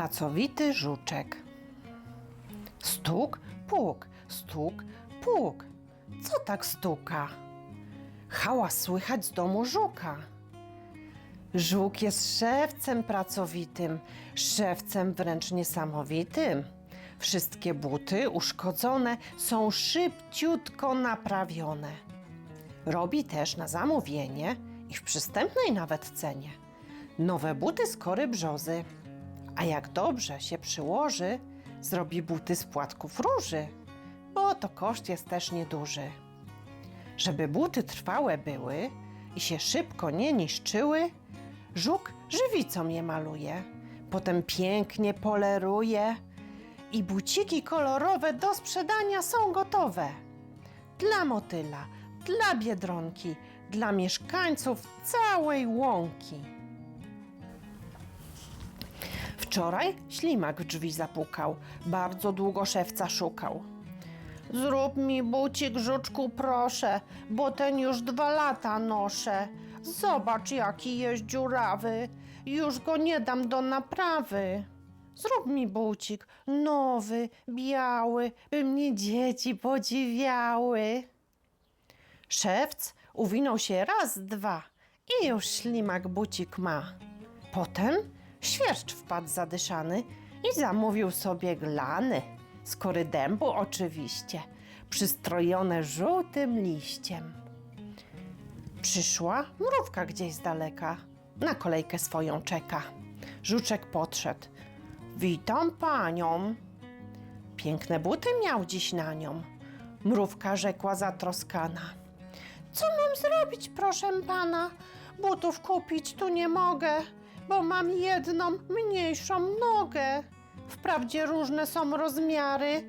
Pracowity żuczek. Stuk, puk, stuk, puk. Co tak stuka? Hałas słychać z domu żuka. Żuk jest szewcem pracowitym, szewcem wręcz niesamowitym. Wszystkie buty uszkodzone są szybciutko naprawione. Robi też na zamówienie i w przystępnej nawet cenie. Nowe buty z kory brzozy. A jak dobrze się przyłoży, zrobi buty z płatków róży, bo to koszt jest też nieduży. Żeby buty trwałe były i się szybko nie niszczyły, żuk żywicą je maluje, potem pięknie poleruje i buciki kolorowe do sprzedania są gotowe. Dla motyla, dla biedronki, dla mieszkańców całej łąki. Wczoraj ślimak w drzwi zapukał, bardzo długo szewca szukał. Zrób mi bucik, żuczku, proszę, bo ten już dwa lata noszę. Zobacz, jaki jest dziurawy, już go nie dam do naprawy. Zrób mi bucik, nowy, biały, by mnie dzieci podziwiały. Szewc uwinął się raz, dwa i już ślimak bucik ma. Potem świerszcz wpadł zadyszany i zamówił sobie glany. Z dębu oczywiście, przystrojone żółtym liściem. Przyszła mrówka gdzieś z daleka, na kolejkę swoją czeka. Żuczek podszedł. Witam panią. Piękne buty miał dziś na nią. Mrówka rzekła zatroskana. Co mam zrobić, proszę pana? Butów kupić tu nie mogę, bo mam jedną mniejszą nogę. Wprawdzie różne są rozmiary,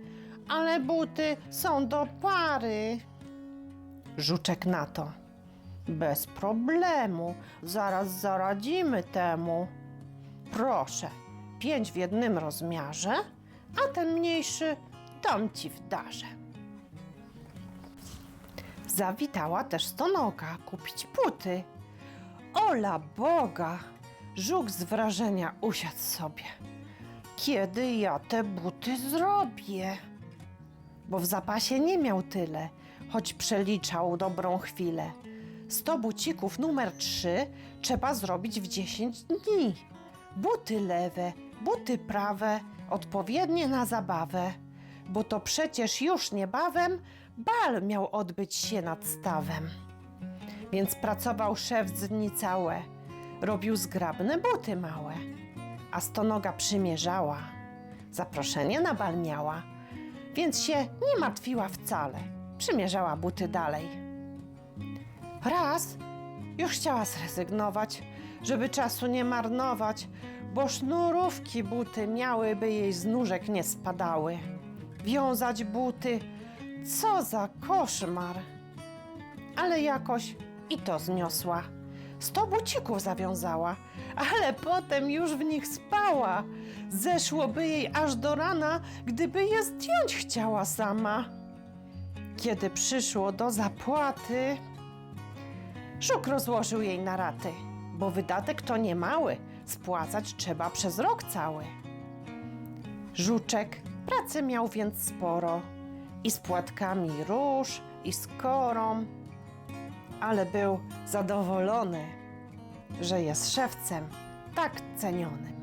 ale buty są do pary. Żuczek na to. Bez problemu, zaraz zaradzimy temu. Proszę, pięć w jednym rozmiarze, a ten mniejszy dam ci w darze. Zawitała też stonoga kupić buty. Ola Boga! Żuk z wrażenia usiadł sobie. Kiedy ja te buty zrobię? Bo w zapasie nie miał tyle, choć przeliczał dobrą chwilę. Sto bucików numer trzy trzeba zrobić w dziesięć dni. Buty lewe, buty prawe, odpowiednie na zabawę. Bo to przecież już niebawem bal miał odbyć się nad stawem. Więc pracował szef dni całe, robił zgrabne buty małe. A stonoga przymierzała, zaproszenie na bal miała, więc się nie martwiła wcale. Przymierzała buty dalej. Raz już chciała zrezygnować, żeby czasu nie marnować, bo sznurówki buty miałyby jej z nóżek nie spadały. Wiązać buty, co za koszmar! Ale jakoś i to zniosła. Sto bucików zawiązała, ale potem już w nich spała. Zeszłoby jej aż do rana, gdyby je zdjąć chciała sama. Kiedy przyszło do zapłaty, Żuk rozłożył jej na raty, bo wydatek to niemały, spłacać trzeba przez rok cały. Żuczek pracy miał więc sporo i z płatkami róż, i z korą, ale był zadowolony, że jest szewcem tak cenionym.